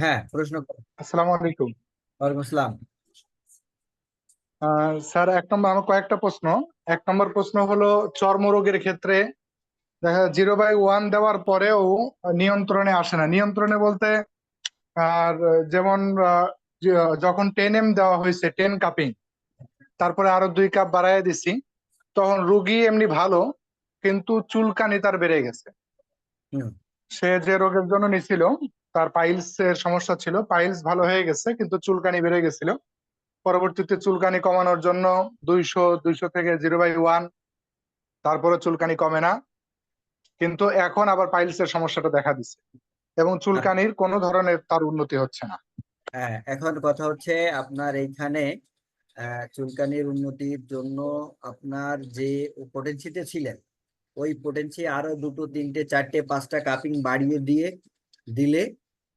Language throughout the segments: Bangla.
হ্যাঁ প্রশ্ন আসসালামু আলাইকুম। ওয়ালাইকুম আসসালাম। স্যার এক নম্বর আমার কয়েকটা প্রশ্ন। এক নম্বর প্রশ্ন হলো চর্মরোগের ক্ষেত্রে দেখা জিরো বাই ওয়ান দেওয়ার পরেও নিয়ন্ত্রণে আসে না। নিয়ন্ত্রণে বলতে আর যেমন যখন টেন এম দেওয়া হয়েছে টেন কাপিং তারপরে আরও দুই কাপ বাড়ায় দিছি তখন রুগী এমনি ভালো কিন্তু চুলকানি তার বেড়ে গেছে। সে যে রোগের জন্য নিছিল তার পাইলস এর সমস্যা ছিল। পাইলস ভালো হয়ে গেছে, কিন্তু চুলকানি বেড়ে গেছিল। পরবর্তীতে চুলকানি কমানোর জন্য দুইশো দুইশো থেকে জিরো বাই ওয়ান তারপরে চুলকানি কমে না। কিন্তু এখন আবার পাইলস এর সমস্যাটা দেখা দিচ্ছে। এবং চুলকানির কোনো ধরনের তার উন্নতি হচ্ছে না। হ্যাঁ এখন কথা হচ্ছে আপনার এইখানে চুলকানির উন্নতির জন্য আপনার যে পোটেন্সিতে ছিলেন, ওই পোটেন্সি আরও দুটো, তিনটে, চারটে, পাঁচটা কাপিং বাড়িয়ে দিয়ে দিলে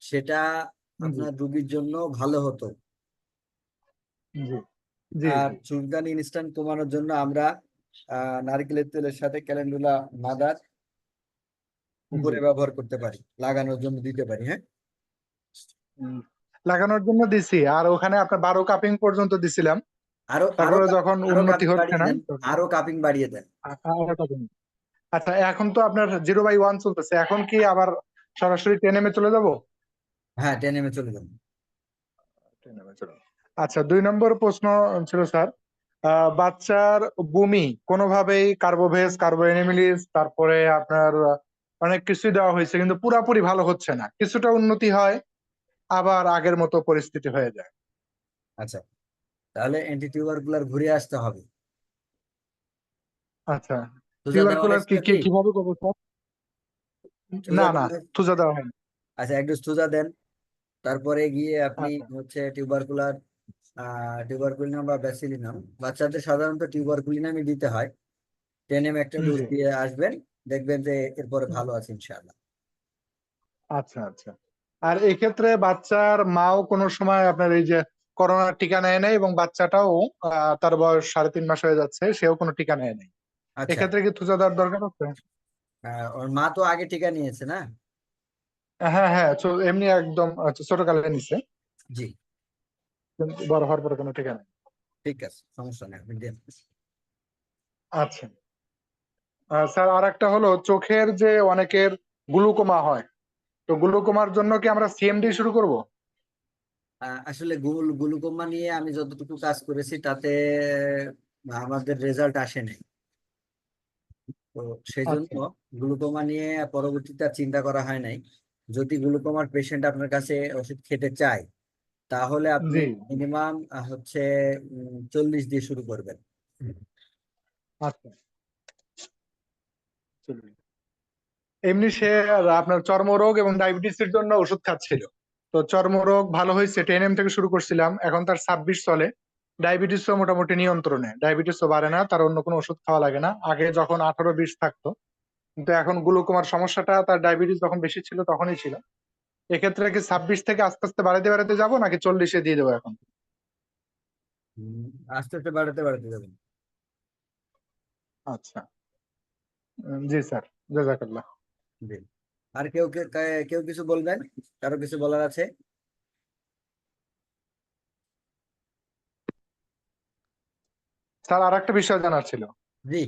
সেটা আপনার রুগীর জন্য ভালো হতো। আর চুলকানি ইনস্ট্যান্ট কমানোর জন্য আমরা নারকেলের তেলের সাথে ক্যালেন্ডুলা মাদার উপরে ব্যবহার করতে পারি লাগানোর জন্য দিতে পারি হ্যাঁ? লাগানোর জন্য দিছি আর ওখানে আপনার বারো কাপিং পর্যন্ত দিছিলাম। আরও তারপরে যখন উন্নতি হচ্ছে না আরও কাপিং বাড়িয়ে দেন। আচ্ছা এখন তো আপনার জিরো বাই ওয়ান চলতেছে এখন কি আবার সরাসরি টেন এম এ চলে যাব? হ্যাঁ টেন এম এ চলে যান আচ্ছা দুই নম্বর প্রশ্ন ছিল স্যার বাচ্চার বমি কোনোভাবেই কার্বোভেজ কার্বোএনিমিলিস তারপরে আপনার অনেক কিছুই দেওয়া হয়েছে কিন্তু পুরাপুরি ভালো হচ্ছে না। কিছুটা উন্নতি হয় আবার আগের মতো পরিস্থিতি হয়ে যায়। আচ্ছা তাহলে অ্যান্টি টিউবারকুলার ঘুরে আসতে হবে। আচ্ছা টিউবারকুলার কি কি কি? কীভাবে করব স্যার? না না তুজা দেওয়া হয়নি। আচ্ছা একটু তুজা দেন। তারপরে গিয়ে আপনি আচ্ছা। হচ্ছে টিউবারকুলার টিউবারকুলিনাম বা ব্যাসিলিনাম বাচ্চাদের সাধারণত টিউবারকুলিনামই দিতে হয়। টেন এম একটা ডোজ দিয়ে আসবেন দেখবেন যে এরপরে ভালো আছে ইনশাআল্লাহ। আচ্ছা আচ্ছা। আর এই ক্ষেত্রে বাচ্চার মাও কোনো সময় আপনার এই যে করোনার টিকা নেয় নাই এবং বাচ্চাটাও তার বয়স সাড়ে তিন মাস হয়ে যাচ্ছে সেও কোনো টিকা নেয় নাই। আচ্ছা। এক্ষেত্রে কি তুজা দেওয়ার দরকার আছে? ওর মা তো আগে টিকা নিয়েছে না? হ্যাঁ হ্যাঁ এমনি একদম আচ্ছা, ছোটকালে নিছে। জি। বড় হওয়ার পরে কোনো টিকা নেই। ঠিক আছে সমস্যা নেই আচ্ছা। স্যার আর একটা হলো চোখের যে অনেকের গ্লুকোমা হয় তো গ্লুকোমার জন্য কি আমরা সিএমডি শুরু করব? আসলে গুল গ্লুকোমা নিয়ে আমি যতটুকু কাজ করেছি তাতে আমাদের রেজাল্ট আসে নাই। তো সেই জন্য আচ্ছা। গ্লুকোমা নিয়ে পরবর্তীতে আর চিন্তা করা হয় নাই। যদি গ্লুকোমার পেশেন্ট আপনার কাছে ওষুধ খেতে চায় তাহলে আপনি মিনিমাম হচ্ছে চল্লিশ দিয়ে শুরু করবেন। আচ্ছা। এমনি সে আপনার চর্মরোগ এবং ডায়াবেটিসের জন্য ওষুধ খাচ্ছিল। তো চর্মরোগ ভালো হয়েছে টেন এম থেকে শুরু করছিলাম এখন তার ছাব্বিশ চলে। ডায়াবেটিসও মোটামুটি নিয়ন্ত্রণে ডায়াবেটিসও বাড়ে না তার অন্য কোনো ওষুধ খাওয়া লাগে না। আগে যখন আঠারো বিশ থাকতো কিন্তু এখন গ্লুকোমার সমস্যাটা তার ডায়াবেটিস যখন বেশি ছিল তখনই ছিল। এক্ষেত্রে কি ছাব্বিশ থেকে আস্তে আস্তে বাড়াতে বাড়াতে যাব নাকি চল্লিশে দিয়ে দেবো এখন? আস্তে আস্তে বাড়াতে বাড়াতে যাবেন আচ্ছা। জি স্যার জাজাকাল্লাহ। জি। আর কেউ কেউ কিছু বলবেন? কারও কিছু বলার আছে? স্যার আর একটা বিষয় জানার ছিল। জি।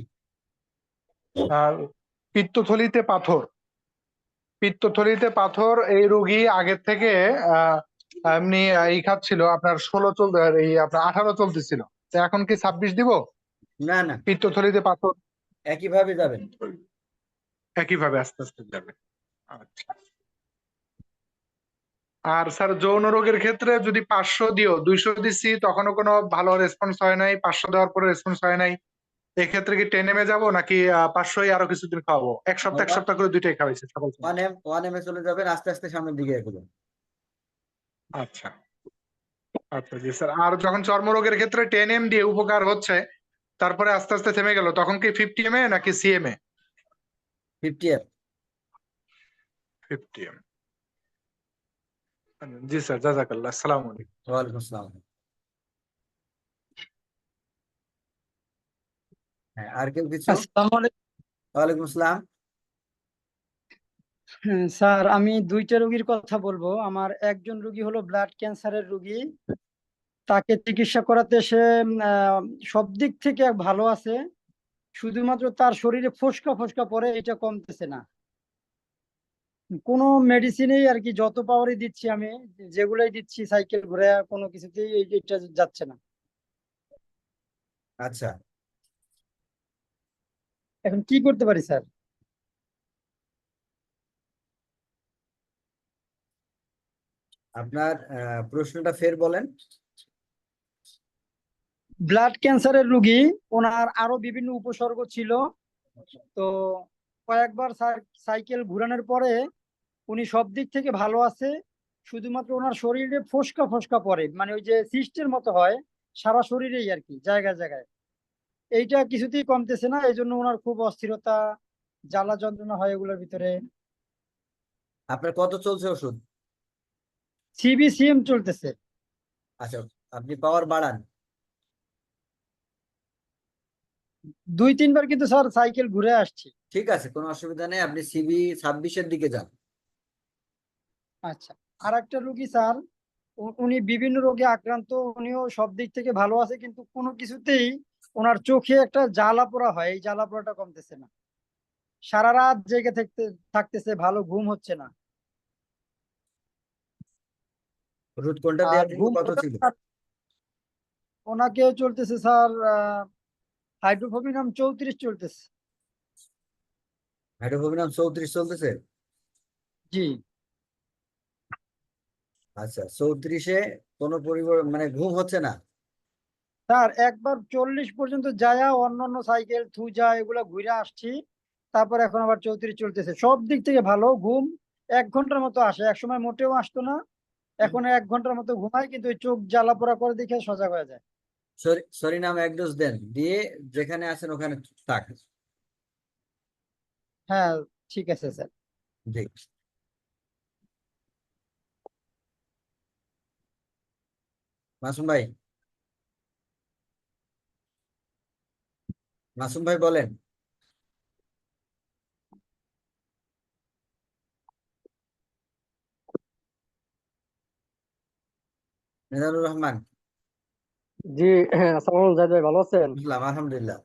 আর পিত্তথলিতে পাথর। পিত্তথলিতে পাথর এই রোগী আগের থেকে এমনি এই খাচ্ছিল আপনার ষোলো চল এই আপনার আঠারো চলতেছিল। তো এখন কি ছাব্বিশ দিব? না না। পিত্তথলিতে পাথর? একইভাবে যাবেন একইভাবে আস্তে আস্তে যাবে। আচ্ছা। আর স্যার যৌন রোগের ক্ষেত্রে যদি পাঁচশো দিও দুইশো দিচ্ছি তখনও কোনো ভালো রেসপন্স হয় নাই? পাঁচশো দেওয়ার পরে রেসপন্স হয় নাই? এক্ষেত্রে কি টেন এমে যাব নাকি পাঁচশোই আরও কিছুদিন খাওয়াবো? এক সপ্তাহ এক সপ্তাহ করে দুইটাই খাওয়াইছে সকাল ওয়ান এম ওয়ান এম এ চলে যাবেন আস্তে আস্তে সামনের দিকে এগোবেন আচ্ছা। আচ্ছা জি স্যার। আর যখন চর্মরোগের ক্ষেত্রে টেন এম দিয়ে উপকার হচ্ছে তারপরে আস্তে আস্তে থেমে গেল তখন কি ফিফটি এম এ নাকি সিএম এ ফিফটি এম ফিফটি এম জি স্যার জাজাকাল্লাহ আসসালামু আলাইকুম। ওয়ালাইকুম আসসালাম। হ্যাঁ আর কেউ কিছু? আসসালামু আলাইকুম। ওয়ালাইকুম আসসালাম। হ্যাঁ, স্যার আমি দুইটা রোগীর কথা বলব। আমার একজন রোগী হলো ব্লাড ক্যান্সারের রোগী। তাকে চিকিৎসা করাতে সে সব দিক থেকে ভালো আছে। শুধুমাত্র তার শরীরে ফোসকা ফোসকা পড়ে এটা কমতেছে না। কোনো মেডিসিনেই আর কি যত পাওয়ারই দিচ্ছি আমি যেগুলাই দিচ্ছি সাইকেল ঘুরে কোনো কিছুতেই এটা যাচ্ছে না। আচ্ছা। এখন কি করতে পারি স্যার? আপনার প্রশ্নটা ফের বলেন। ব্লাড ক্যান্সারের রোগী ওনার আরও বিভিন্ন উপসর্গ ছিল। তো কয়েকবার সাইকেল ঘুরানোর পরে উনি সব দিক থেকে ভালো আছে। শুধুমাত্র ওনার শরীরে ফোসকা ফোসকা পড়ে মানে ওই যে সিস্টের মতো হয় সারা শরীরেই আর কি জায়গায় জায়গায়। এইটা কিছুতেই কমতেছে না এই জন্য ওনার খুব অস্থিরতা জ্বালা যন্ত্রণা হয় এগুলোর ভিতরে। আপনার কত চলছে ওষুধ? সিবিসিএম চলতেছে। আচ্ছা আপনি পাওয়ার বাড়ান। দুই তিনবার কিন্তু স্যার সাইকেল ঘুরে আসছি। ঠিক আছে কোনো অসুবিধা নেই আপনি সিবি ছাব্বিশের দিকে যান। আচ্ছা আর একটা রুগী স্যার উনি বিভিন্ন রোগে আক্রান্ত উনিও সব দিক থেকে ভালো আছে কিন্তু কোনো কিছুতেই ওনার চোখে একটা জ্বালা পোড়া হয় এই জ্বালা পোড়াটা কমতেছে না। সারা রাত জেগে থাকতে থাকতেছে ভালো ঘুম হচ্ছে না। ওষুধ কোনটা কত ছিল? ওনাকে চলতেছে স্যার হাইড্রোফোবিনাম চৌত্রিশ চলতেছে। হাইড্রোফোবিনাম চৌত্রিশ চলতেছে? জি। আচ্ছা চৌত্রিশে কোনো পরিবর্তন মানে ঘুম হচ্ছে না? স্যার একবার চল্লিশ পর্যন্ত যায়া অন্যান্য সাইকেল থুজা এগুলা ঘুরে আসছি। তারপর এখন আবার চৌত্রিশ চলতেছে। সব দিক থেকে ভালো ঘুম এক ঘণ্টার মতো আসে। এক সময় মোটেও আসতো না। এখন এক ঘণ্টার মতো ঘুমায় কিন্তু চোখ জ্বালা পোড়া করে দেখে সজাগ হয়ে যায়। সরি- সরিনাম এক ডোজ দেন। দিয়ে যেখানে আছেন ওখানে থাক। হ্যাঁ ঠিক আছে স্যার। জি মাসুম ভাই। মাসুম ভাই বলেন। মিজানুর রহমান। জি হ্যাঁ আসসালামু জাহিদ ভাই ভালো আছেন? আলহামদুলিল্লাহ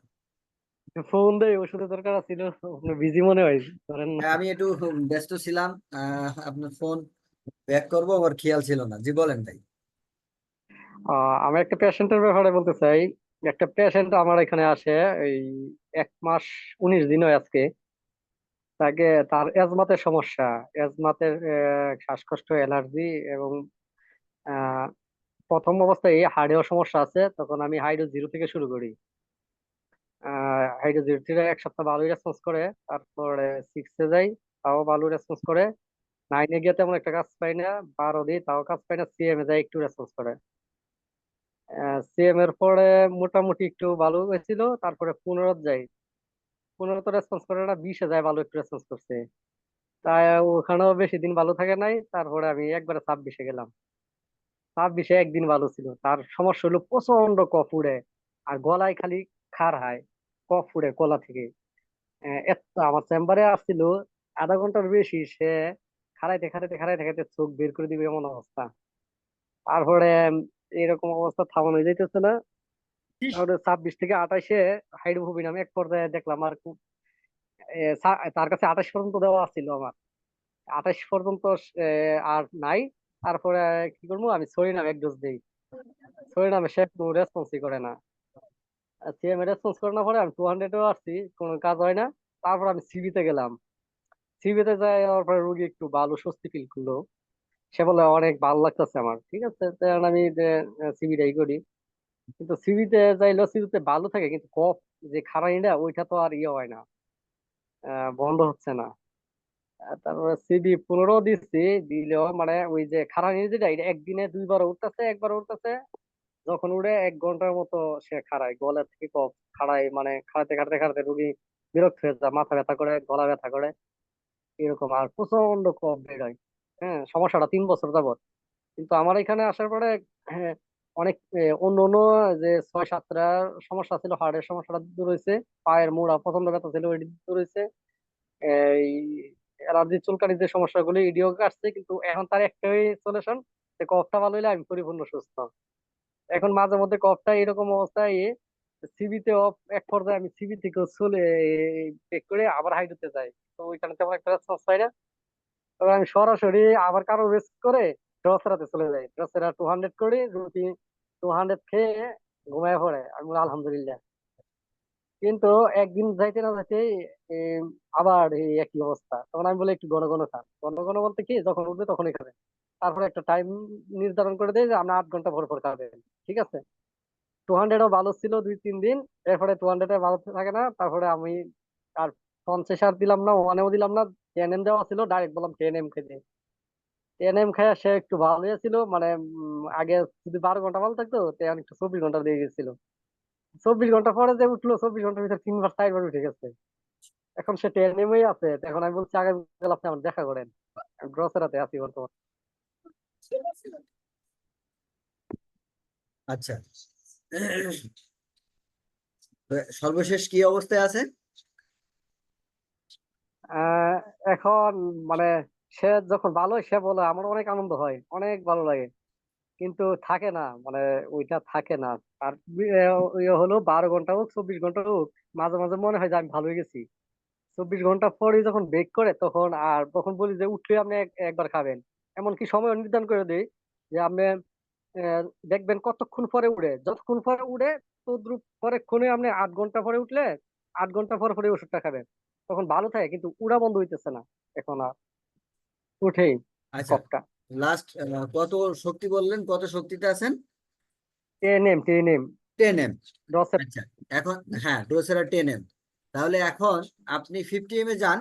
ফোন দেই ওষুধের দরকার ছিল আপনি বিজি মনে হয় করেন না। হ্যাঁ, আমি একটু ব্যস্ত ছিলাম আপনার ফোন ব্যাক করব আবার খেয়াল ছিল না। জি বলেন ভাই। আমি একটা পেশেন্টের ব্যাপারে বলতে চাই। একটা পেশেন্ট আমার এখানে আসে এই এক মাস উনিশ দিন আজকে। তাকে তার এজমাতের সমস্যা। আহ, শ্বাসকষ্ট অ্যালার্জি এবং প্রথম অবস্থায় হার্টেও সমস্যা আছে তখন আমি হাইড্রো জিরো থেকে শুরু করি। হাইড্রো জিরো থেকে এক সপ্তাহ ভালোই রেসপন্স করে তারপরে সিক্সে যাই তাও ভালো রেসপন্স করে। নাইনে গিয়ে তেমন একটা কাজ পাই না বারো দিই তাও কাজ পাই না সিএম যাই একটু রেসপন্স করে। সিএম এর পরে মোটামুটি একটু ভালো হয়েছিল, তারপরে পনেরো যাই। পনেরো তো রেসপন্স করে না বিশে যায় ভালো একটু রেসপন্স করছে। তাই ওখানেও বেশি দিন ভালো থাকে নাই, তারপরে আমি একবারে ছাব্বিশে গেলাম। ছাব্বিশে একদিন ভালো ছিল। তার সমস্যা হলো প্রচণ্ড কফ উড়ে, আর গলায় খালি খার হয়, কফ উড়ে গলা থেকে। এত আমার চেম্বারে আসছিল, আধা ঘণ্টার বেশি সে খারাইতে খারাইতে খারাইতে খারাইতে চোখ বের করে দিবে এমন অবস্থা। তারপরে এরকম অবস্থা থামানো যাইতেছে না। ছাব্বিশ থেকে আঠাশে হাইড্রোফোবিন আমি এক পর্যায়ে দেখলাম আর খুব তার কাছে আঠাশ পর্যন্ত দেওয়া ছিল আমার। আঠাশ পর্যন্ত আর নাই। তারপরে কি করব? আমি সরিনাম এক ডোজ দিই। সরিনামে সে কোনো রেসপন্সই করে না। সিএম রেসপন্স করে না পরে আমি টু হান্ড্রেডও আসছি কোনো কাজ হয় না। তারপর আমি সিবিতে গেলাম। সিবিতে যাই যাওয়ার পরে রুগী একটু ভালো স্বস্তি ফিল করল। সে বলে অনেক ভালো লাগতেছে আমার, ঠিক আছে? তখন আমি সিবিটাই করি। কিন্তু সিবিতে যাইলেও সিবিতে ভালো থাকে, কিন্তু কফ যে খারাইটা ওইটা তো আর ইয়ে হয় না। বন্ধ হচ্ছে না। তারপরে সিবি পনেরো দিচ্ছি দিলেও মানে ওই যে খারানি যেটা একদিনে দুইবার উঠতেছে একবার উঠতেছে। যখন উঠে এক ঘণ্টার মতো সে খাড়ায় গলা থেকে কফ খাড়ায় মানে খাড়াতে খাড়াতে খাড়াতে রুগী বিরক্ত হয়ে যায়, মাথা ব্যথা করে, গলা ব্যথা করে, এরকম আর প্রচণ্ড কফ বের হয়। হ্যাঁ সমস্যাটা তিন বছর যাবত কিন্তু আমার এখানে আসার পরে হ্যাঁ, অনেক অন্য অন্য যে ছয় সাতটা সমস্যা ছিল হার্টের সমস্যাটা দূর হয়েছে পায়ের মোড়া প্রচণ্ড ব্যথা ছিল ওইটি দূর হয়েছে এই অ্যালার্জি চুলকানির যে সমস্যাগুলো ইডিও কাটছে কিন্তু এখন তার একটাই সলিউশন যে কফটা ভালো হলে আমি পরিপূর্ণ সুস্থ। এখন মাঝে মধ্যে কফটা এরকম অবস্থায় সিবিতে অফ এক পর্যায়ে আমি সিবি থেকে চলে করে আবার হাইড্রোতে যাই। তো ওইখানে তেমন একটা রেসপন্স পাই না। তবে আমি সরাসরি আবার কারও রেস্ট করে ড্রসেরাতে চলে যাই। ড্রসেরা টু হান্ড্রেড করি রুটি টু হান্ড্রেড খেয়ে ঘুমায় পড়ে। আমি বলি, আলহামদুলিল্লাহ। কিন্তু একদিন যাইতে না যাইতে আবার এই একই অবস্থা। তখন আমি বলি একটু ঘন ঘন খান। ঘন ঘন বলতে কি যখন উঠবে তখনই খাবেন। তারপরে একটা টাইম নির্ধারণ করে দেয় যে আমরা আট ঘণ্টা পর পর খাবেন। ঠিক আছে? টু হান্ড্রেডও ভালো ছিল দুই তিন দিন। এরপরে টু হান্ড্রেডে ভালো থাকে না তারপরে আমি আর পঞ্চাশ আর দিলাম না ওয়ানেও দিলাম না টেন এম দেওয়া ছিল ডাইরেক্ট বললাম টেন এম খেতে। টেন এম খায় সে একটু ভালো হয়েছিল মানে আগে যদি বারো ঘণ্টা ভালো থাকতো এখন একটু চব্বিশ ঘণ্টা দিয়ে গেছিল। চব্বিশ ঘণ্টা পরে যে উঠল, চব্বিশ ঘণ্টার ভিতরে তিনবার, চারবার উঠে গেছে। এখন সে টেন এমই আছে এখন আমি বলছি আগামীকাল আপনি আমার দেখা করেন। গ্রসেরাতে আছি বর্তমান। আচ্ছা। সর্বশেষ কি অবস্থায় আছে? এখন মানে সে যখন ভালো, সে বলে আমার অনেক আনন্দ হয়, অনেক ভালো লাগে। কিন্তু থাকে না মানে ওইটা থাকে না। আর ইয়ে হলো, বারো ঘণ্টা হোক, চব্বিশ ঘণ্টা হোক, মাঝে মাঝে মনে হয় যে আমি ভালো হয়ে গেছি। চব্বিশ ঘণ্টা পরে যখন ব্রেক করে, তখন আর তখন বলি যে উঠলে আপনি একবার খাবেন। এমনকি সময় নির্ধারণ করে দিই যে, আপনি দেখবেন কতক্ষণ পরে উড়ে যতক্ষণ পরে উড়ে তদ্রুপ পরে ক্ষণে আপনি আট ঘণ্টা পরে উঠলে, আট ঘণ্টা পরে পরে ওষুধটা খাবেন। তখন ভালো থাকে কিন্তু উড়া বন্ধ হইতেছে না। এখন আর উঠেই আচ্ছা লাস্ট কত শক্তি বললেন? কত শক্তিতে আছেন? Ten M ten M. Ten M. আচ্ছা এখন হ্যাঁ ডোসেরা টেন এম। তাহলে এখন আপনি ফিফটি এম এ যান।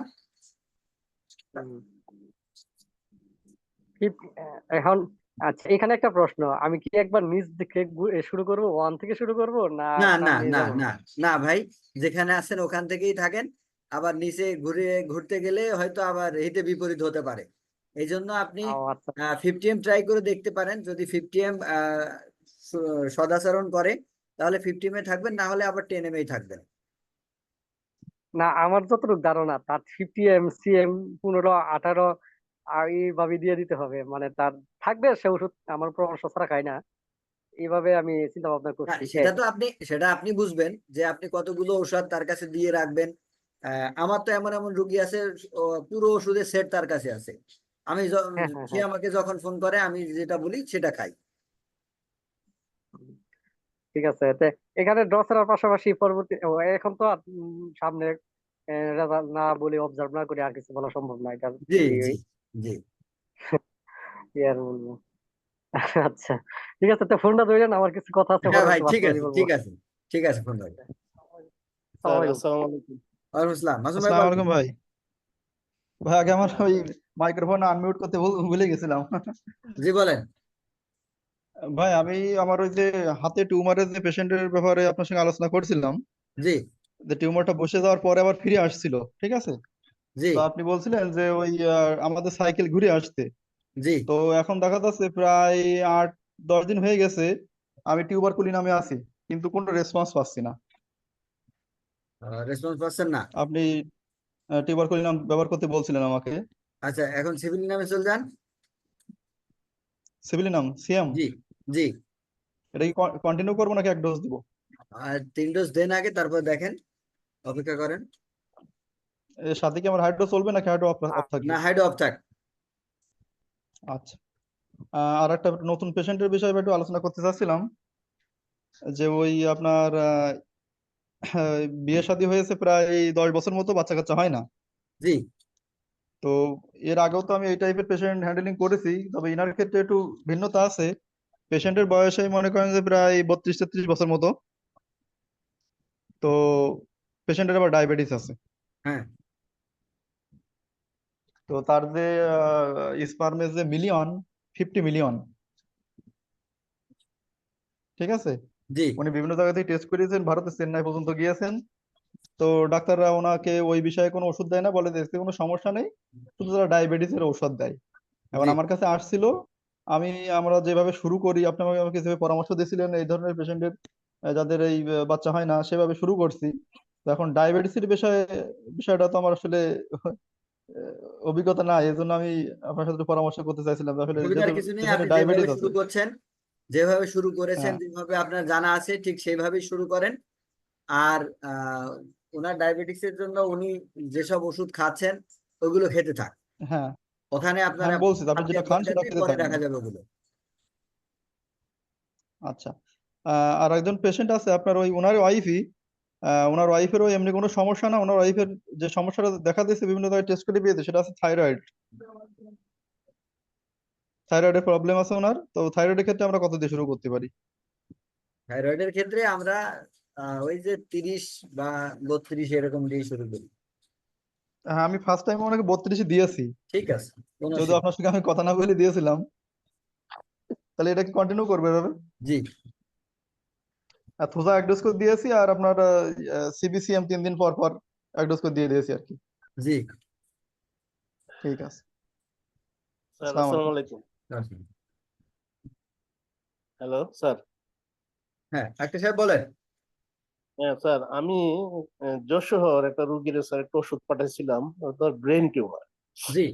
এখন আচ্ছা এখানে একটা প্রশ্ন। আমি কি একবার নিচ থেকে শুরু করব? ওয়ান থেকে শুরু করব? না না না না না না ভাই যেখানে আছেন ওখান থেকেই থাকেন। আবার নিচে ঘুরে ঘুরতে গেলে হয়তো আবার হিতে বিপরীত হতে পারে। এই জন্য আপনি ফিফটি এম ট্রাই করে দেখতে পারেন। যদি ফিফটি এম সদাচরণ করে তাহলে ফিফটি এম এ থাকবেন না হলে আবার টেন এম এই থাকবেন। না আমার যতটুকু ধারণা তার ফিফটি এম সি এম পনেরো আঠারো এইভাবে দিয়ে দিতে হবে। মানে তার থাকবে সে ওষুধ আমার পরামর্শ ছাড়া খায় না। এইভাবে আমি চিন্তা ভাবনা করছি। সেটা তো আপনি সেটা আপনি বুঝবেন যে আপনি কতগুলো ওষুধ তার কাছে দিয়ে রাখবেন। আমার তো এমন এমন রুগী আছে পুরো ওষুধের সেট তার কাছে আছে। আমি হ্যাঁ, হ্যাঁ, সে হ্যাঁ। আমাকে যখন ফোন করে আমি যেটা বলি সেটা খাই। ঠিক আছে এখানে ড্রসের পাশাপাশি পরবর্তী এখন তো সামনে না বলে অবজার্ভ না করে আর কিছু বলা সম্ভব না এটা জি জি জি। আর বলব? আচ্ছা ঠিক আছে তো ফোনটা ধরেন আমার কিছু কথা আছে হ্যাঁ ভাই ঠিক আছে ঠিক আছে ঠিক আছে ফোন রাখবেন আসসালামু আলাইকুম। ওয়ালাইকুম আসসালাম মাসুম ভাই আসসালামু আলাইকুম ভাই। ভাই আগে আমার ওই মাইক্রোফোন আনমিউট করতে ভুলে গেছিলাম। জি বলেন। ভাই আমি আমার ওই যে হাতে টিউমারের যে পেশেন্টের ব্যাপারে আপনার সঙ্গে আলোচনা করছিলাম। জি। যে টিউমারটা বসে যাওয়ার পরে আবার ফিরে আসছিল ঠিক আছে? জি। তো আপনি বলছিলেন যে ওই আমাদের সাইকেল ঘুরে আসতে। জি। তো এখন দেখা যাচ্ছে প্রায় আট দশ দিন হয়ে গেছে আমি টিউবার টিউবারকুলি নামে আছি কিন্তু কোনো রেসপন্স পাচ্ছি না। রেসপন্স পাচ্ছেন না? আপনি টিউবারকুলি নাম ব্যবহার করতে বলছিলেন আমাকে। আচ্ছা এখন সিভিল নামে চলে যান। সিভিলিনাম সিএম? জি জি। এটা কি কন্টিনিউ করব নাকি এক ডোজ দিব? আর তিন ডোজ দেন আগে তারপর দেখেন। অপেক্ষা করেন। এর সাথে কি আমার হাইড্রো চলবে নাকি হাইড্রো অফ থাকবে? না হাইড্রো অফ থাক। আচ্ছা। আর একটা নতুন পেশেন্টের বিষয়ে একটু আলোচনা করতে চাচ্ছিলাম। যে ওই আপনার বিয়ে শাদী হয়েছে প্রায় দশ বছর মতো বাচ্চা কাচ্চা হয় না। জি। তো এর আগেও তো আমি এই টাইপের পেশেন্ট হ্যান্ডেলিং করেছি তবে ইনার ক্ষেত্রে একটু ভিন্নতা আছে। পেশেন্টের বয়সে মনে করেন যে প্রায় বত্রিশ তেত্রিশ বছর মতো। তো পেশেন্টের আবার ডায়াবেটিস আছে। হ্যাঁ। তো তার যে স্পার্মের যে মিলিয়ন ফিফটি মিলিয়ন ঠিক আছে? জি। উনি বিভিন্ন জায়গা থেকে টেস্ট করিয়েছেন ভারতের চেন্নাই পর্যন্ত গিয়েছেন। তো ডাক্তাররা ওনাকে ওই বিষয়ে কোনো ওষুধ দেয় না বলে যে কোনো সমস্যা নেই শুধু তারা ডায়াবেটিস এর ঔষধ দেয়। জি। আমার কাছে আসছিল আমি আমরা যেভাবে শুরু করি আপনি আমাকে যেভাবে পরামর্শ দিয়েছিলেন এই ধরনের পেশেন্টের যাদের এই বাচ্চা হয় না সেভাবে শুরু করছি। তো এখন ডায়াবেটিসের বিষয়ে বিষয়টা তো আমার আসলে অভিজ্ঞতা নাই এই জন্য আমি আপনার সাথে পরামর্শ করতে চাইছিলাম। আসলে ডায়াবেটিস শুরু করছেন যেভাবে শুরু করেছেন হ্যাঁ। যেভাবে আপনার জানা আছে ঠিক সেইভাবেই শুরু করেন। আর ওনার ডায়াবেটিসের জন্য উনি যেসব ওষুধ খাচ্ছেন ওগুলো খেতে থাক। হ্যাঁ। ওখানে আপনার বলছি আপনি যেটা খান সেটা খেতে থাকবেন দেখা যাবে ওগুলো। আচ্ছা। আর একজন পেশেন্ট আছে আপনার ওই ওনার ওয়াইফই ওনার ওয়াইফেরও এমনি কোনো সমস্যা না ওনার ওয়াইফের যে সমস্যাটা দেখা দিয়েছে বিভিন্ন জায়গায় টেস্ট করে পেয়েছে সেটা আছে থাইরয়েড থাইরয়েডের প্রবলেম আছে ওনার। তো থাইরয়েডের ক্ষেত্রে আমরা কত দিয়ে শুরু করতে পারি? থাইরয়েডের ক্ষেত্রে আমরা ওই যে তিরিশ বা বত্রিশ এরকম দিয়ে শুরু করি। হ্যাঁ আমি ফার্স্ট টাইম ওনাকে বত্রিশে দিয়েছি। ঠিক আছে কোনো যদিও আপনার সঙ্গে আমি কথা না বলে দিয়েছিলাম। তাহলে এটা কি কন্টিনিউ করবে এভাবে? জি। আর থোজা এক ডোজ করে দিয়েছি আর আপনার সিবিসিএম তিন দিন পর পর এক ডোজ করে দিয়ে দিয়েছি আর কি। জি। ঠিক আছে। আসসালামু আলাইকুম। Hello sir. হ্যাঁ ডাক্তার সাহেব বলেন। হ্যাঁ স্যার আমি যশোহর একটা রুগীর স্যার একটা ওষুধ পাঠাইছিলাম তার ব্রেন টিউমার। জি।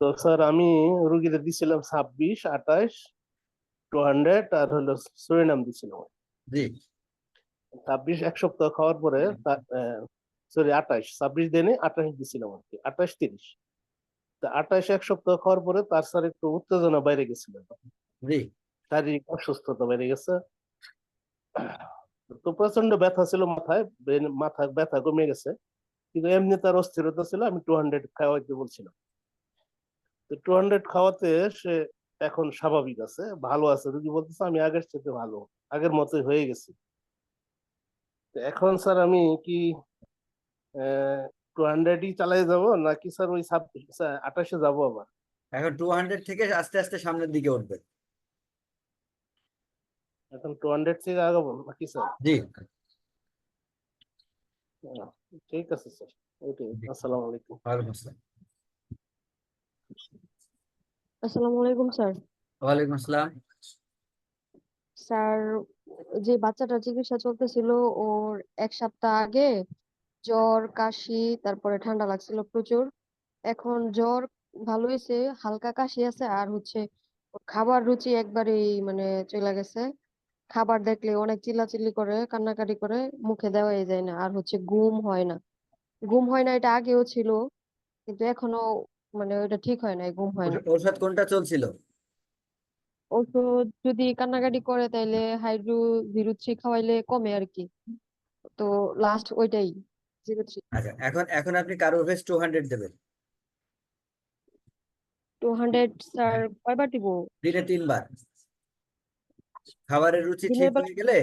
তো স্যার আমি রুগীরে দিছিলাম ছাব্বিশ আঠাশ টু হান্ড্রেড আর হলো সুরিনাম দিছিলাম জি। ছাব্বিশ এক সপ্তাহ খাওয়ার পরে সরি আঠাশ ছাব্বিশ দিনে আঠাশ দিছিলাম আর কি আঠাশ তিরিশ। আঠাশ এক সপ্তাহ খাওয়ার পরে তার স্যার একটু উত্তেজনা বাইরে গেছিল জি। শারীরিক অসুস্থতা বেড়ে গেছে। তো প্রচণ্ড ব্যথা ছিল মাথায় মাথা ব্যথা কমে গেছে। কিন্তু এমনি তার অস্থিরতা ছিল আমি টু হান্ড্রেড খাওয়াইতে বলছিলাম। তো টু হান্ড্রেড খাওয়াতে সে এখন স্বাভাবিক আছে ভালো আছে। রুগী বলতেছে আমি আগের চেয়ে ভালো আগের মতোই হয়ে গেছি। এখন স্যার আমি কি টু হান্ড্রেডই চালাই যাব নাকি স্যার ওই ছাব্বিশ আঠাশে যাব আবার? এখন টু হান্ড্রেড থেকে আস্তে আস্তে সামনের দিকে উঠবে। এখন টু হান্ড্রেড থেকে আগাবো নাকি স্যার জি। ঠিক আছে স্যার ওইটাই আসসালামু আলাইকুম। ওয়ালাইকুম আসসালাম। আসসালামু আলাইকুম স্যার ওয়ালাইকুম আসসালাম। স্যার যে বাচ্চাটার চিকিৎসা চলতেছিল ওর এক সপ্তাহ আগে জ্বর কাশি তারপরে ঠান্ডা লাগছিল প্রচুর। এখন জ্বর ভালো হয়েছে হালকা কাশি আছে আর হচ্ছে খাবার রুচি একবারেই মানে চলে গেছে। খাবার দেখলে অনেক চিল্লাচিল্লি করে কান্নাকাটি করে মুখে দেওয়াই যায় না আর হচ্ছে ঘুম হয় না। ঘুম হয় না এটা আগেও ছিল কিন্তু এখনও মানে ওইটা ঠিক হয় না ঘুম হয় না। ঔষধ কোনটা চলছিল? ওষুধ যদি কান্নাকাটি করে তাইলে হাইড্রো জিরো থ্রি খাওয়াইলে কমে আর কি। তো লাস্ট ওইটাই। আচ্ছা এখন এখন আপনি কার্বোভেজ টু হান্ড্রেড দেবেন। টু হান্ড্রেড স্যার কয়বার দিব? দিনে তিনবার। খাবারের রুচি ঠিক হয়ে গেলে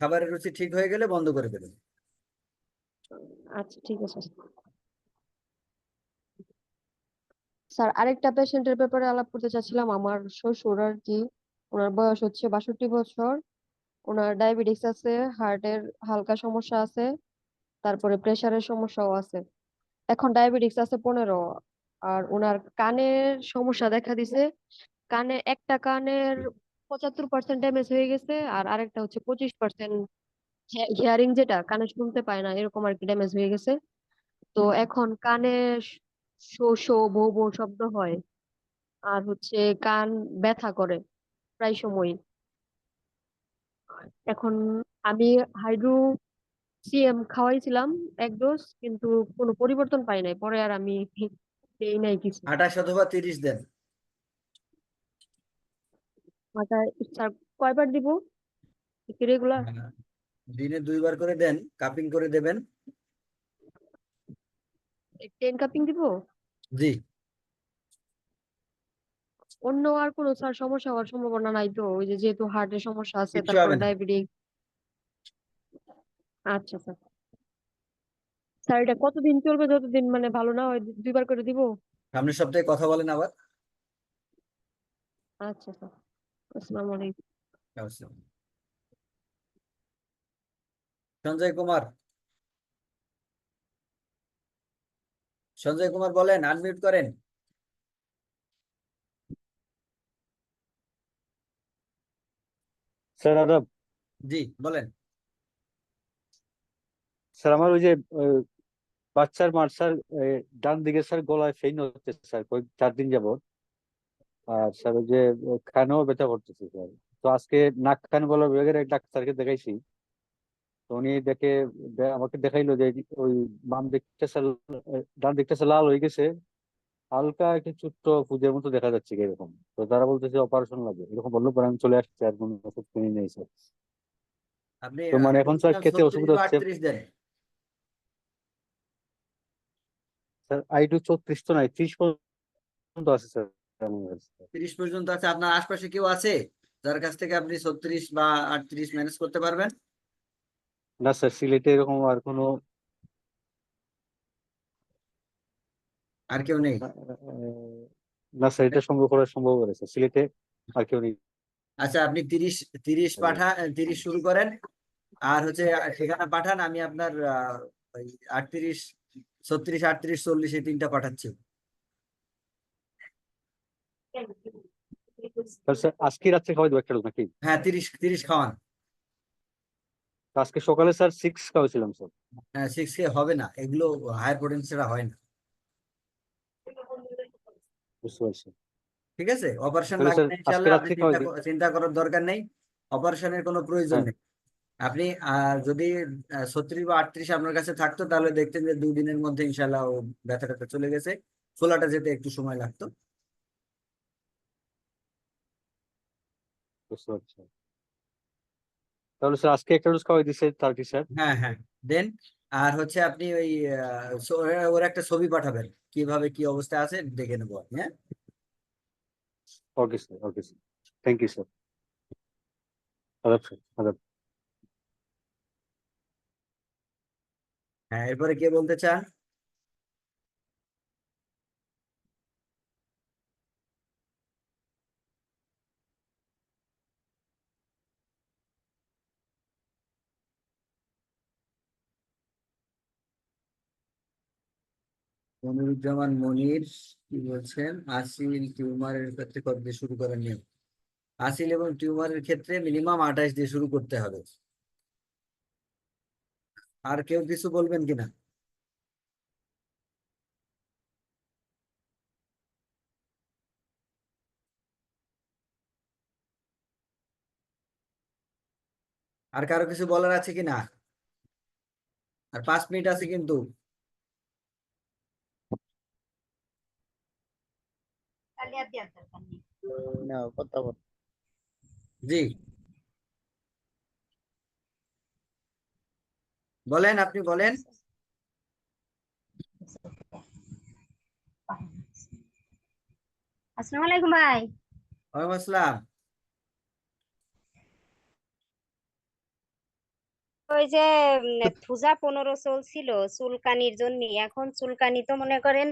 খাবারের রুচি ঠিক হয়ে গেলে বন্ধ করে দেবেন। আচ্ছা ঠিক আছে স্যার আরেকটা পেশেন্টের ব্যাপারে আলাপ করতে চাচ্ছিলাম। আমার শ্বশুর আর কি ওনার বয়স হচ্ছে বাষট্টি বছর ওনার ডায়াবেটিস আছে হার্টের হালকা সমস্যা আছে। তারপরে প্রেসারের সমস্যাও আছে। এখন ডায়াবেটিস আছে পনেরো আর ওনার কানের সমস্যা দেখা দিছে। কানে একটা কানের পঁচাত্তর পার্সেন্ট ড্যামেজ হয়ে গেছে আর আরেকটা হচ্ছে পঁচিশ পার্সেন্ট হিয়ারিং যেটা কানে শুনতে পায় না এরকম আর কি ড্যামেজ হয়ে গেছে। তো এখন কানে শো শো বো বো শব্দ হয় আর হচ্ছে কান ব্যথা করে প্রায় সময় এখন আমি হাইড্রো সিএম খাওয়াইছিলাম এক ডোজ কিন্তু কোনো পরিবর্তন পাই নাই। পরে আর আমি দেই নাই কিছু। আঠাশ অথবা তিরিশ দেন। স্যার কয়বার দিব? রেগুলার দিনে দুইবার করে দেন কাপিং করে দেবেন। টেন কাপিং দিব? জি। অন্য আর কোনো স্যার সমস্যা হওয়ার সম্ভাবনা নাই তো। ওই যে যেহেতু হার্টের সমস্যা আছে তারপরে ডায়াবেটিস আচ্ছা স্যার স্যার এটা কতদিন চলবে? যতদিন মানে ভালো না হয় দুইবার করে দিব? সামনের সপ্তাহে কথা বলেন আবার। আচ্ছা স্যার আসসালামু আলাইকুম। আসসালাম। সঞ্জয় কুমার। সঞ্জয় কুমার বলেন আনমিউট করেন। স্যার আদাব। জি বলেন। স্যার আমার ওই যে বাচ্চার মার স্যার ডান দিকে স্যার গলায় ফেইন হচ্ছে স্যার কয়েক চার দিন যাবত আর স্যার ওই যে ও, কানেও ব্যথা করতেছে স্যার। তো আজকে নাক কান গলা বিভাগের এক ডাক্তারকে দেখাইছি। তো উনি দেখে আমাকে দেখাইলো যে ওই বাম দিকটা স্যার ডান দিকটা স্যার লাল হয়ে গেছে। হালকা একটু ছোট্ট পুজোর মতো দেখা যাচ্ছে কি এরকম। তো তারা বলতেছে অপারেশন লাগবে। এরকম বলল পরে আমি চলে আসছি আর কোনো ওষুধ কিনে নেই স্যার। তো মানে এখন স্যার খেতে অসুবিধা হচ্ছে 38 দেন স্যার আই টু চৌত্রিশ তো নাই ত্রিশ পর্যন্ত আছে স্যার আমার পর্যন্ত আছে আপনার আশপাশে কেউ আছে যার কাছ থেকে আপনি ছত্রিশ বা আটত্রিশ ম্যানেজ করতে পারবেন? না স্যার সিলেটে এরকম আর কোনো আর কেউ নেই? না স্যার এটা সম্ভব করা সম্ভব স্যার সিলেটে আর কেউ নেই। আচ্ছা আপনি তিরিশ তিরিশ পাঠা তিরিশ শুরু করেন আর হচ্ছে ঠিকানা পাঠান আমি আপনার আটত্রিশ ছত্রিশ আটত্রিশ চল্লিশ এই তিনটা পাঠাচ্ছি। আজকে রাত্রে খাওয়াই একটা নাকি? হ্যাঁ তিরিশ তিরিশ খাওয়ান। আজকে সকালে স্যার সিক্স স্যার। হ্যাঁ সিক্স কে হবে না এগুলো হায়ার হয় না। বুঝতে পারছি। ঠিক আছে? অপারেশন লাগবে চিন্তা করার দরকার নেই। অপারেশনের কোনো প্রয়োজন হ্যাঁ। নেই। আপনি যদি ছত্রিশ বা আটত্রিশ আপনার কাছে থাকতো তাহলে দেখতেন যে দুই দিনের মধ্যে ইনশাল্লাহ ও ব্যথা ট্যাথা চলে গেছে। ফোলাটা যেতে একটু সময় লাগতো। তাহলে স্যার আজকে একটা ডোজ খাওয়াই দিচ্ছে থার্টি স্যার হ্যাঁ হ্যাঁ। দেন আর হচ্ছে আপনি ওই ওর- একটা ছবি পাঠাবেন। কীভাবে কি অবস্থা আছে দেখে নেব আমি হ্যাঁ? Okay sir okay sir thank you sir আদাব স্যার আদাব। হ্যাঁ এরপরে কে বলতে চান মনিরুজ্জামান মনির, কি বলছেন? আসিল টিউমারের ক্ষেত্রে কত দিয়ে শুরু করেন নিয়ম? আসিল এবং টিউমারের ক্ষেত্রে মিনিমাম আঠাশ দিয়ে শুরু করতে হবে। আর কেউ কিছু বলবেন কিনা? আর কারও কিছু বলার আছে কিনা? আর পাঁচ মিনিট আছে কিন্তু। জি। বলেন আপনি বলেন। আসসালামু আলাইকুম ভাই। ওয়ালাইকুম আসসালাম। ওই যে থুজা পনেরো চলছিল চুলকানির জন্য। এখন চুলকানি তো মনে করেন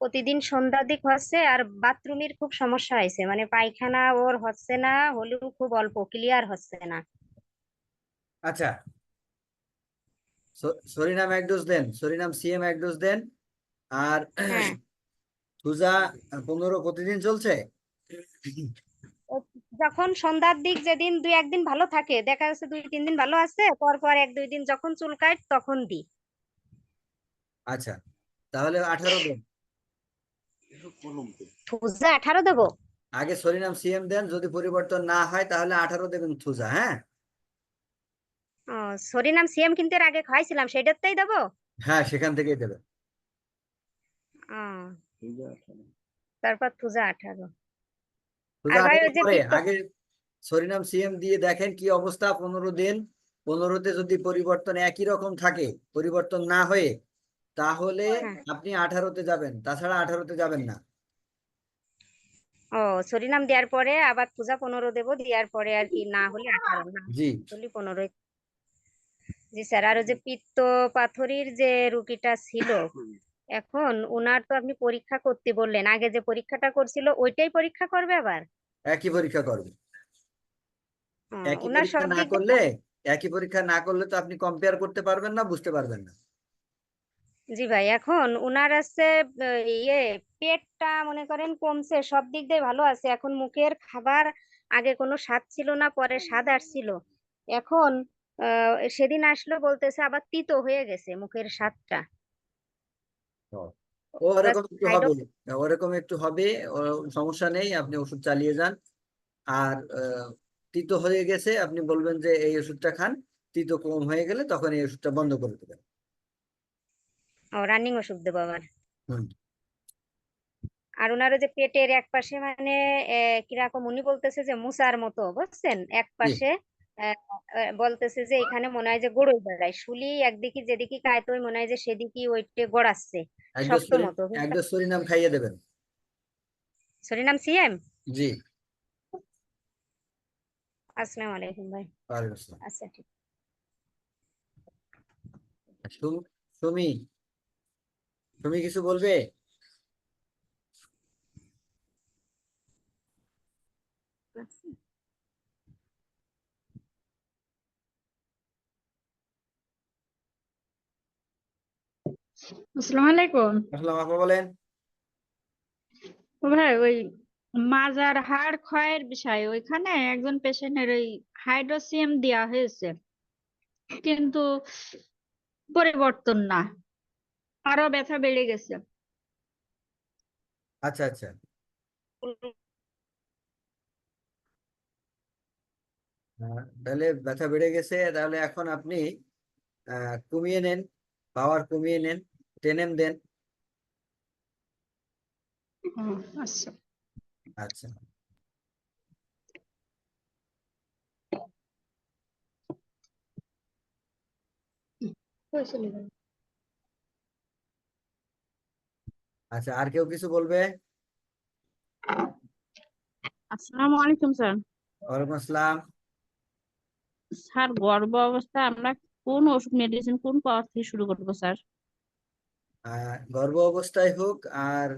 প্রতিদিন সন্ধ্যার দিক হচ্ছে আর বাথরুমের খুব সমস্যা হয়েছে। মানে পায়খানা ওর হচ্ছে না হলেও খুব অল্প ক্লিয়ার হচ্ছে না। আচ্ছা। সরিনাম এক ডোজ দেন সরিনাম সিএম এক ডোজ দেন আর হ্যাঁ। থুজা পনেরো প্রতিদিন চলছে? যখন সন্ধ্যার দিক যেদিন দুই একদিন ভালো থাকে দেখা যাচ্ছে দুই তিন দিন ভালো আছে পর পর এক দুই দিন যখন চুলকায় তখন দিই আচ্ছা তাহলে আঠারো দেন। থুজা আঠারো দেবো। আগে সরিনাম সিএম দেন যদি পরিবর্তন না হয় তাহলে আঠারো দেবেন থুজা হ্যাঁ? ও সরিনাম সিএম কিন্তু এর আগে খাইছিলাম সেটাতেই দেবো? হ্যাঁ সেখান থেকেই দেবেন ও। তারপর থুজা আঠারো। আগে সরিনাম সিএম দিয়ে দেখেন কি অবস্থা পনেরো দিন। পনেরোতে যদি পরিবর্তন একই রকম থাকে পরিবর্তন না হয়ে তাহলে হ্যাঁ। আপনি আঠারোতে যাবেন তাছাড়া আঠারোতে যাবেন না। ও সরিনাম দেওয়ার পরে আবার পূজা পনেরো দেবো দেওয়ার পরে আর কি না হলে আঠারো না। জি। পনেরোই জি স্যার আর ওই যে পিত্ত পাথরির যে রুগীটা ছিল এখন ওনার তো আপনি পরীক্ষা করতে বললেন। আগে যে পরীক্ষাটা করছিল ওইটাই পরীক্ষা করবে আবার? একই পরীক্ষা করবে। একই পরীক্ষা না করলে একই পরীক্ষা না করলে তো আপনি কম্পেয়ার করতে পারবেন না বুঝতে পারবেন না। জি ভাই এখন ওনার আছে ইয়ে পেটটা মনে করেন কমছে সব দিক দিয়ে ভালো আছে। এখন মুখের খাবার আগে কোনো স্বাদ ছিল না পরে স্বাদ আসছিল। এখন সেদিন আসলো বলতেছে আবার তিতো হয়ে গেছে মুখের স্বাদটা। ওরকম একটু হবে ওরকম একটু হবে সমস্যা নেই আপনি ওষুধ চালিয়ে যান। আর তিতো হয়ে গেছে আপনি বলবেন যে এই ওষুধটা খান তিতো কম হয়ে গেলে তখন এই ওষুধটা বন্ধ করে দেবেন। ও রানিং ওষুধ দেবো আবার। আর ওনারও যে পেটের এক পাশে মানে কীরকম উনি বলতেছে যে মুসার মতো বুঝছেন? এক পাশে বলতেছে যে এখানে মনে হয় যে গড়ই বেড়ায় শুলি একদিকে যেদিকে কায়তো মনে হয় যে সেদিকে ওইটে গড়াচ্ছে সরিনাম খাইয়ে দেবেন। সরিনাম সিএম? জি। আসসালামু আলাইকুম ভাই। আচ্ছা ঠিক। সুমি তুমি কিছু বলবে? আসসালামু আলাইকুম। আসসালাম বলেন। ভাই ওই মাজার হাড় ক্ষয়ের বিষয় ওইখানে একজন পেশেন্টের ওই হাইড্রোসিয়াম দেওয়া হয়েছে। কিন্তু পরিবর্তন না আরও ব্যথা বেড়ে গেছে। আচ্ছা আচ্ছা। তাহলে ব্যথা বেড়ে গেছে তাহলে এখন আপনি কমিয়ে নেন পাওয়ার কমিয়ে নেন। টেনেম দেন আচ্ছা আচ্ছা আচ্ছা আর কেউ কিছু বলবে? আসসালামু আলাইকুম স্যার। ওয়ালাইকুম আসসালাম। স্যার গর্ভ অবস্থায় আমরা কোন ওষুধ মেডিসিন কোন পাওয়ার থেকে শুরু করব স্যার? গর্ভ অবস্থায় হোক আর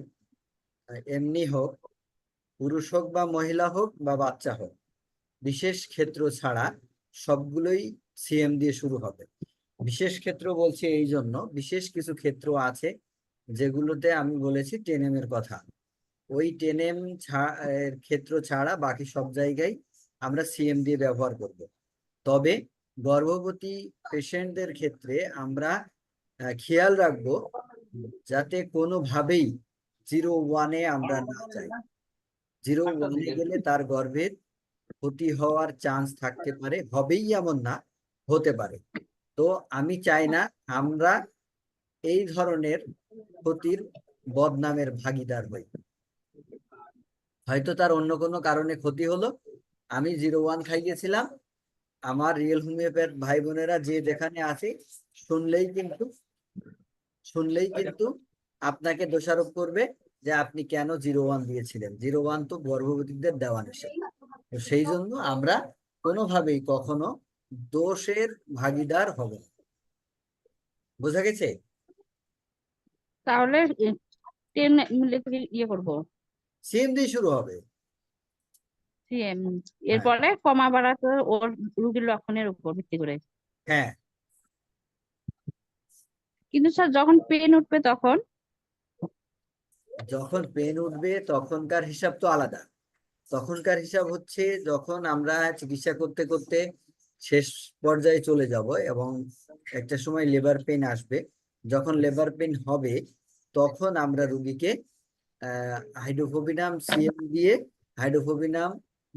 এমনি হোক, পুরুষ হোক বা মহিলা হোক বা বাচ্চা হোক, বিশেষ ক্ষেত্র ছাড়া সবগুলোই সিএম দিয়ে শুরু হবে। বিশেষ ক্ষেত্র বলছি এই জন্য, বিশেষ কিছু ক্ষেত্র আছে যেগুলোতে আমি বলেছি টেনএম এর কথা। ওই টেনএম এর ক্ষেত্র ছাড়া বাকি সব জায়গায় আমরা সিএম দিয়ে ব্যবহার করব। তবে গর্ভবতী পেশেন্টদের ক্ষেত্রে আমরা খেয়াল রাখব যাতে কোনোভাবেই জিরো ওয়ানে আমরা না যাই। জিরো ওয়ানে গেলে তার গর্ভের ক্ষতি হওয়ার চান্স থাকতে পারে হবেই এমন না হতে পারে। তো আমি চাই না আমরা এই ধরনের ক্ষতির বদনামের ভাগিদার হই। হয়তো তার অন্য কোনো কারণে ক্ষতি হলো। আমি জিরো ওয়ান খাইয়েছিলাম আমার রিয়েল হোমিওপ্যাথ ভাই বোনেরা যে যেখানে আছে শুনলেই কিন্তু শুনলেই কিন্তু আপনাকে দোষারোপ করবে যে আপনি কেন জিরো ওয়ান দিয়েছিলেন। জিরো ওয়ান তো গর্ভবতীদের দেওয়া নিষেধ। তো সেই জন্য আমরা কোনোভাবেই কখনো দোষের ভাগিদার হব না। বোঝা গেছে? তাহলে টেন মিলিগ্রাম ইয়ে করব। সিএম দিয়ে শুরু হবে। সিএম এরপরে কমা বাড়াতে ওর রুগীর লক্ষণের উপর ভিত্তি করে। হ্যাঁ। কিন্তু স্যার যখন পেন উঠবে তখন? যখন পেন উঠবে, তখনকার হিসাব তো আলাদা। তখনকার হিসাব হচ্ছে যখন আমরা চিকিৎসা করতে করতে শেষ পর্যায়ে চলে যাব এবং একটা সময় লেবার পেন আসবে। যখন লেবার পেন হবে, তখন আমরা রুগীকে হাইড্রোফোবিনাম সিএম দিয়ে হাইড্রোফোবিনাম